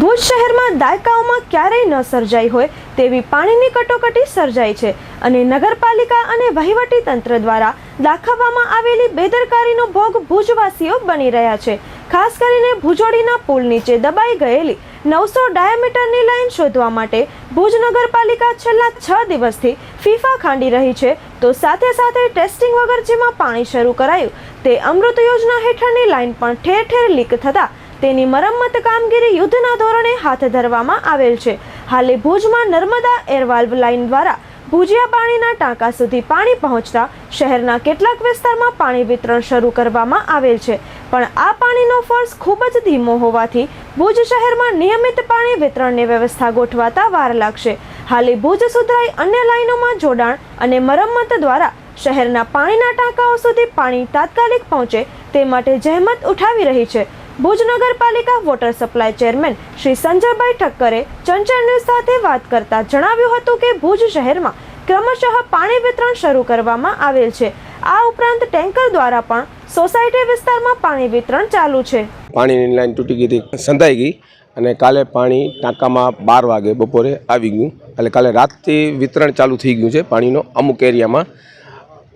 ભુજ શહેરમાં દાયકાઓમાં ક્યારેય ન સર્જાઈ હોય તેવી પાણીની કટોકટી સર્જાઈ છે અને નગરપાલિકા અને વહીવટી તંત્ર દ્વારા દાખવવામાં આવેલી બેદરકારીનો ભોગ ભુજવાસીઓ બની રહ્યા છે. ખાસ કરીને ભુજોડીના પુલ નીચે દબાઈ ગયેલી નવસો ડાયામીટરની લાઈન શોધવા માટે ભુજ નગરપાલિકા છેલ્લા છ દિવસથી ફીફા ખાંડી રહી છે. તો સાથે સાથે ટેસ્ટિંગ વગર જેમાં પાણી શરૂ કરાયું, તે અમૃત યોજના હેઠળની લાઈન પણ ઠેર ઠેર લીક થતા તેની મરમ્મત કામગીરી યુદ્ધના ધોરણે હાથ ધરવામાં આવેલ છે. હાલે ભુજમાં નર્મદા એરવાલ્વ લાઇન દ્વારા ભુજિયા પાણીના ટાંકા સુધી પાણી પહોંચતા શહેરના કેટલાક વિસ્તારમાં પાણી વિતરણ શરૂ કરવામાં આવેલ છે. પણ આ પાણીનો ફોર્સ ખૂબ જ ધીમો હોવાથી ભુજ શહેરમાં નિયમિત પાણી વિતરણની વ્યવસ્થા ગોઠવાતા વાર લાગશે. હાલે ભુજ સુધરાઈ અન્ય લાઇનોમાં જોડાણ અને મરમ્મત દ્વારા શહેરના પાણીના ટાંકાઓ સુધી પાણી તાત્કાલિક પહોંચે તે માટે જહેમત ઉઠાવી રહી છે. ભુજ નગરપાલિકા water supply chairman Shri Sanjaybhai ઠક્કરે Chanchal news સાથે વાત કરતા જણાવ્યું હતું કે ભુજ શહેરમાં ક્રમશઃ પાણી વિતરણ શરૂ કરવામાં આવેલ છે. આ ઉપરાંત ટેન્કર દ્વારા પણ સોસાયટી વિસ્તારમાં પાણી વિતરણ ચાલુ છે. પાણીની લાઈન તૂટી ગઈ હતી, સંધાઈ ગઈ અને કાલે પાણી ટાંકામાં બાર વાગે બપોરે આવી ગયું. એટલે કાલે રાતથી વિતરણ ચાલુ થઈ ગયું છે પાણીનો અમુક એરિયામાં.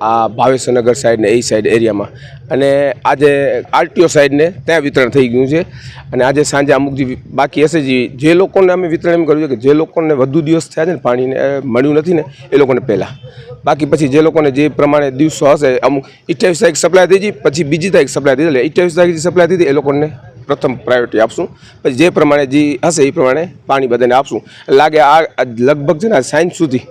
આ ભાવેશનગર સાઈડને, એ સાઈડ એરિયામાં. અને આજે આરટીઓ સાઈડને ત્યાં વિતરણ થઈ ગયું છે. અને આજે સાંજે અમુક જે બાકી હશે જે જે લોકોને અમે વિતરણ એમ કર્યું છે કે જે લોકોને વધુ દિવસ થયા છે ને પાણીને મળ્યું નથી ને, એ લોકોને પહેલાં. બાકી પછી જે લોકોને જે પ્રમાણે દિવસો હશે, અમુક અઠ્યાવીસ તારીખ સપ્લાય થઈ પછી બીજી તારીખ સપ્લાય થઈ એટલે અઠ્યાવીસ તારીખ સપ્લાય થઈ એ લોકોને પ્રથમ પ્રાયોરિટી આપશું. પછી જે પ્રમાણે જે હશે, એ પ્રમાણે પાણી બધાને આપશું. લાગે આ લગભગ છે ને સાંજ સુધી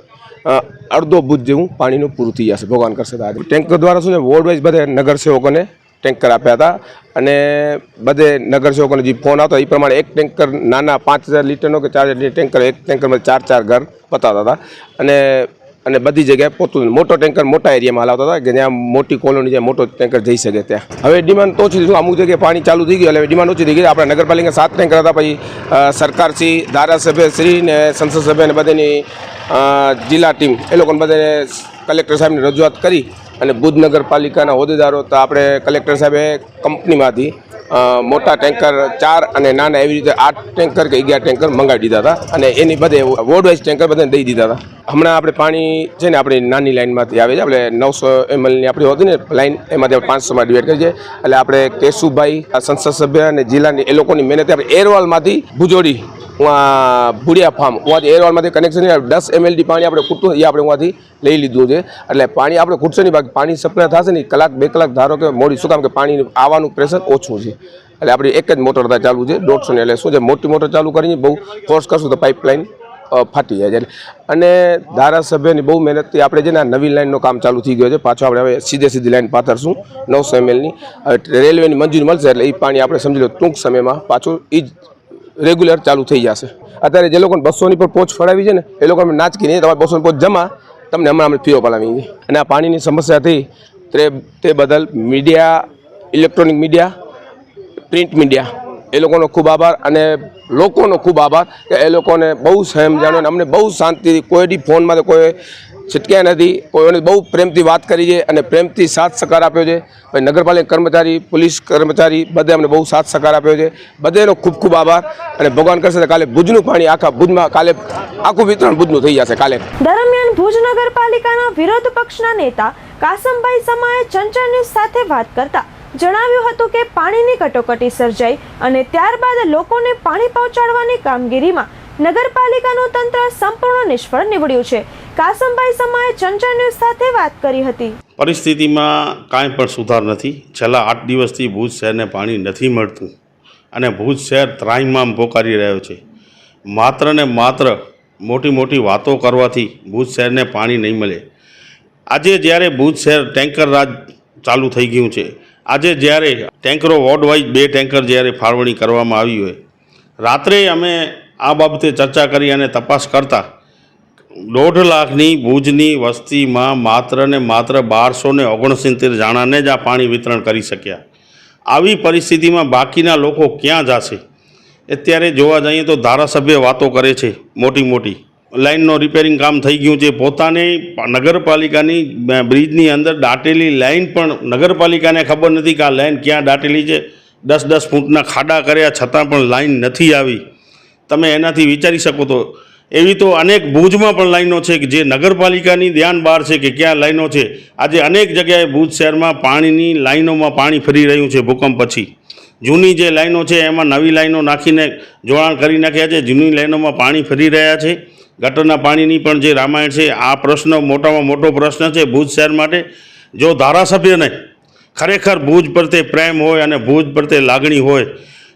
અડધો ભૂત જેવું પાણીનું પૂરું થઈ જશે, ભગવાન કરશે તો આજે. ટેન્કર દ્વારા શું છે વોર્ડ વાઇઝ બધે નગરસેવકોને ટેન્કર આપ્યા હતા અને બધે નગરસેવકોને જે ફોન આવતો એ પ્રમાણે એક ટેન્કર નાના પાંચ હજાર લીટરનો કે ચાર હજાર ટેન્કર, એક ટેન્કરમાં ચાર ચાર ઘર પતાવતા હતા. અને અને બધી જગ્યાએ પોતું મોટો ટેન્કર મોટા એરિયામાં હલાવતા હતા કે જ્યાં મોટી કોલોની જ્યાં મોટો ટેન્કર જઈ શકે ત્યાં. હવે ડિમાન્ડ ઓછી થઈ અમુક જગ્યાએ પાણી ચાલુ થઈ ગયું, એટલે ડિમાન્ડ ઓછી થઈ ગઈ આપણા નગરપાલિકા સાત ટેન્કર હતા, પછી સરકારશ્રી ધારાસભ્ય શ્રી ને સંસદ સભ્ય ને બધાની જિલ્લા ટીમ. એ લોકોને બધાને કલેક્ટર સાહેબને રજૂઆત કરી અને ભુજ નગરપાલિકાના હોદ્દેદારો, તો આપણે કલેક્ટર સાહેબે કંપનીમાંથી મોટા ટેન્કર ચાર અને નાના એવી રીતે આઠ ટેન્કર કે અગિયાર ટેન્કર મંગાવી દીધા હતા અને એની બધે વોર્ડ વાઇઝ ટેન્કર બધાને દઈ દીધા હતા. હમણાં આપણે પાણી છે ને આપણી નાની લાઇનમાંથી આવે છે, આપણે નવસો એમએલની આપણી હોતી ને લાઇન, એમાંથી આપણે પાંચસોમાં ડિવાઈડ કરી છે એટલે આપણે કેશુભાઈ સંસદ સભ્ય અને જિલ્લાની એ લોકોની મહેનતે આપણે એરવાલમાંથી ભુજોડી ભુડિયા ફાર્મ ઉहाँથી એરવાલમાંથી કનેક્શન દસ એમએલડી પાણી આપણે ખૂટતું એ આપણે ઉहाँથી લઈ લીધું છે. એટલે પાણી આપણે ખૂટશે નહીં, બાકી પાણી સપ્લાય થશે નહીં. કલાક, બે કલાક ધારો કે મોડી, શું કામ કે પાણી આવવાનું પ્રેશર ઓછું છે. એટલે આપણી એક જ મોટર ચાલુ છે, દોઢસો એટલે શું છે, મોટી મોટર ચાલુ કરીને બહુ ફોર્સ કરશું તો પાઇપલાઇન ફાટી જાય છે. અને ધારાસભ્યની બહુ મહેનતથી આપણે છે ને નવી લાઇનનું કામ ચાલુ થઈ ગયું છે. પાછો આપણે હવે સીધે સીધી લાઇન પાથરશું, નવસો એમએલની રેલવેની મંજૂરી મળશે, એટલે એ પાણી આપણે સમજી લો ટૂંક સમયમાં પાછું એ જ રેગ્યુલર ચાલુ થઈ જશે. અત્યારે જે લોકોને બસોની પર પોચ ફળાવી છે ને, એ લોકોને નાચકી નહીં તમારે બસોની પોચ જમા તમને હમણાં અમે ફીઓ પલાવી છે. અને આ પાણીની સમસ્યા થઈ, તે તે બદલ media, electronic media, print media, એ લોકોનો ખૂબ આભાર અને લોકોનો ખૂબ આભાર કે એ લોકોને બહુ સમજાણો અને અમને બહુ શાંતિથી કોઈ ફોનમાં કોઈ છટક્યા નથી. કોઈને બહુ પ્રેમથી વાત કરી છે અને પ્રેમથી સાથ સહકાર આપ્યો છે. પછી નગરપાલિકા કર્મચારી, પોલીસ કર્મચારી બધે અમને બહુ સાથ સહકાર આપ્યો છે. બધેનો ખૂબ ખૂબ આભાર અને ભગવાન કરશે કાલે ભુજનું પાણી આખા ભુજમાં કાલે આખું વિતરણ ભુજનું થઈ જશે કાલે. દરમિયાન ભુજ નગરપાલિકાના વિરોધ પક્ષના નેતા કાસમભાઈ સમાએ ચંચળ ન્યૂઝ સાથે વાત કરતા જણાવ્યું હતું કે પાણીની કટોકટી સર્જાઈ અને ત્યારબાદ લોકોને પાણી પહોંચાડવાની કામગીરીમાં નગરપાલિકાનું તંત્ર સંપૂર્ણ નિષ્ફળ નીવડ્યું છે. કાસમભાઈ સમાએ ચંચળ ન્યૂઝ સાથે વાત કરી હતી. પરિસ્થિતિમાં કાંઈ પણ સુધાર નથી. છેલ્લા આઠ દિવસથી ભુજ શહેરને પાણી નથી મળતું અને ભુજ શહેર ત્રાઈમામ પોકારી રહ્યો છે. માત્ર ને માત્ર મોટી મોટી વાતો કરવાથી ભુજ શહેરને પાણી નહીં મળે. આજે જ્યારે ભુજ શહેર ટેન્કર રાજ ચાલુ થઈ ગયું છે, આજે જ્યારે ટેન્કરો વોર્ડ વાઇઝ બે ટેન્કર જ્યારે ફાળવણી કરવામાં આવી હોય, રાત્રે અમે આ બાબતે ચર્ચા કરી અને તપાસ કરતા દોઢ લાખની ભુજની વસ્તીમાં માત્ર ને માત્ર બારસો ને ઓગણસિત્તેર જણાને જ આ પાણી વિતરણ કરી શક્યા. આવી પરિસ્થિતિમાં બાકીના લોકો ક્યાં જશે? અત્યારે જોવા જઈએ તો ધારાસભ્ય વાતો કરે છે મોટી મોટી લાઇનનો રિપેરિંગ કામ થઈ ગયું છે. પોતાને નગરપાલિકાની બ્રિજની અંદર દાટેલી લાઇન પણ નગરપાલિકાને ખબર નથી કે આ લાઇન ક્યાં દાટેલી છે. દસ દસ ફૂટના ખાડા કર્યા છતાં પણ લાઇન નથી આવી. તમે એનાથી વિચારી શકો તો એવી તો અનેક ભુજમાં પણ લાઈનો છે કે જે નગરપાલિકાની ધ્યાન બહાર છે કે ક્યાં લાઈનો છે? આજે અનેક જગ્યાએ ભુજ શહેરમાં પાણીની લાઈનોમાં પાણી ફરી રહ્યું છે ભૂકંપ પછી. જૂની જે લાઈનો છે એમાં નવી લાઈનો નાખીને જોડાણ કરી નાખ્યા છે. જૂની લાઈનોમાં પાણી ફરી રહ્યા છે. ગટરના પાણીની પણ જે રામાયણ છે, આ પ્રશ્ન મોટામાં મોટો પ્રશ્ન છે ભુજ શહેર માટે. જો ધારાસભ્યને ખરેખર ભુજ પ્રત્યે પ્રેમ હોય અને ભુજ પ્રત્યે લાગણી હોય,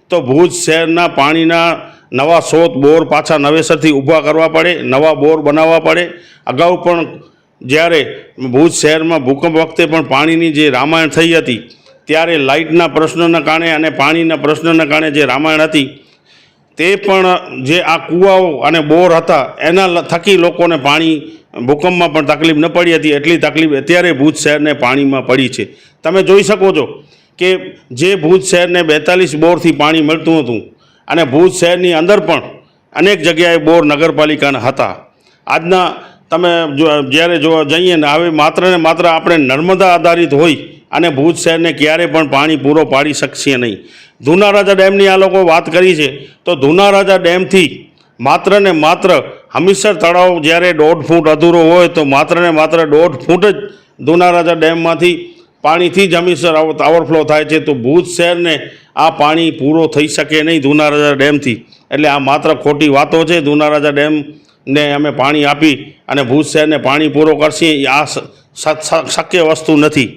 તો ભુજ શહેરના પાણીના નવા સોત બોર પાછા નવેસરથી ઊભા કરવા પડે, નવા બોર બનાવવા પડે. અગાઉ પણ જ્યારે ભુજ શહેરમાં ભૂકંપ વખતે પણ પાણીની જે રામાયણ થઈ હતી, ત્યારે લાઇટના પ્રશ્નના કારણે અને પાણીના પ્રશ્નના કારણે જે રામાયણ હતી, તે પણ જે આ કૂવાઓ અને બોર હતા, એના થકી લોકોને પાણી ભૂકંપમાં પણ તકલીફ ન પડી હતી. એટલી તકલીફ અત્યારે ભુજ શહેરને પાણીમાં પડી છે. તમે જોઈ શકો છો કે જે ભુજ શહેરને બેતાલીસ બોરથી પાણી મળતું હતું અને ભુજ શહેરની અંદર પણ અનેક જગ્યાએ બોર નગરપાલિકાના હતા. આજના તમે જ્યારે જો જઈએ ને હવે માત્ર ને માત્ર આપણે નર્મદા આધારિત હોય અને ભુજ શહેરને ક્યારે પણ પાણી પૂરો પાડી શકશે નહીં. ધુના રાજા ડેમની આ લોકો વાત કરી છે, તો ધુના રાજા ડેમથી માત્ર ને માત્ર હમીરસર તળાવ જ્યારે દોઢ ફૂટ અધૂરો હોય તો માત્ર ને માત્ર દોઢ ફૂટ જ ધૂના રાજા ડેમમાંથી પાણીથી જ હમીરસર ઓવરફ્લો થાય છે. તો ભુજ શહેરને આ પાણી પૂરો થઈ શકે નહીં ધુનારાજા ડેમથી. એટલે આ માત્ર ખોટી વાતો છે. ધુનારાજા ડેમને અમે પાણી આપી અને ભુજ શહેરને પાણી પૂરો કરશે. આ શક્ય વસ્તુ નથી.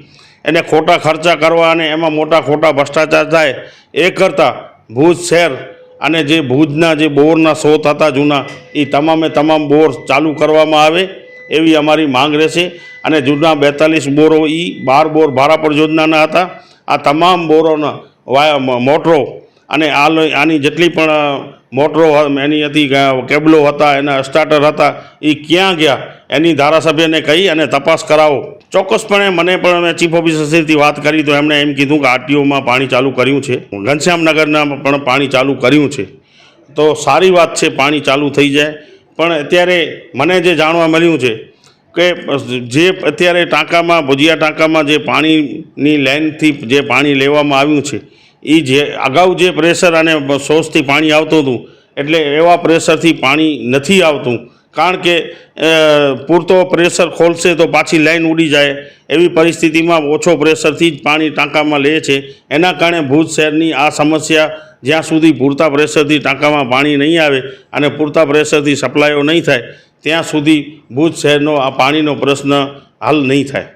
એને ખોટા ખર્ચા કરવા અને એમાં મોટા ખોટા ભ્રષ્ટાચાર થાય એ કરતાં ભુજ શહેર અને જે ભુજના જે બોરના સ્ત્રોત હતા જૂના એ તમામે તમામ બોર ચાલુ કરવામાં આવે. એવી અમારી માંગ રહેશે. અને જૂના બેતાલીસ બોરો એ બાર બોર ભારાપર યોજનાના હતા. આ તમામ બોરોના વાય મોટરો અને આ આની જેટલી પણ મોટરો એની હતી કેબલો હતા, એના સ્ટાર્ટર હતા એ ક્યાં ગયા એની ધારાસભ્યને કહી અને તપાસ કરાવો. ચોક્કસપણે મને પણ મેં ચીફ ઓફિસરથી વાત કરી તો એમણે એમ કીધું કે આરટીઓમાં પાણી ચાલુ કર્યું છે. ઘનશ્યામનગરના પણ પાણી ચાલુ કર્યું છે. તો સારી વાત છે, પાણી ચાલુ થઈ જાય. પણ અત્યારે મને જે જાણવા મળ્યું છે કે જે અત્યારે ટાંકામાં, ભુજિયા ટાંકામાં જે પાણીની લાઇનથી જે પાણી લેવામાં આવ્યું છે એ જે અગાઉ જે પ્રેશર અને સોર્સથી પાણી આવતું હતું, એટલે એવા પ્રેશરથી પાણી નથી આવતું. કારણ કે પૂરતો પ્રેશર ખોલશે તો પાછી લાઈન ઉડી જાય. એવી પરિસ્થિતિમાં ઓછો પ્રેશરથી જ પાણી ટાંકામાં લે છે. એના કારણે ભુજ શહેરની આ સમસ્યા જ્યાં સુધી પૂરતા પ્રેશરથી ટાંકામાં પાણી નહીં આવે અને પૂરતા પ્રેશરથી સપ્લાયો નહીં થાય, ત્યાં સુધી ભુજ શહેરનો આ પાણીનો પ્રશ્ન હલ નહીં થાય.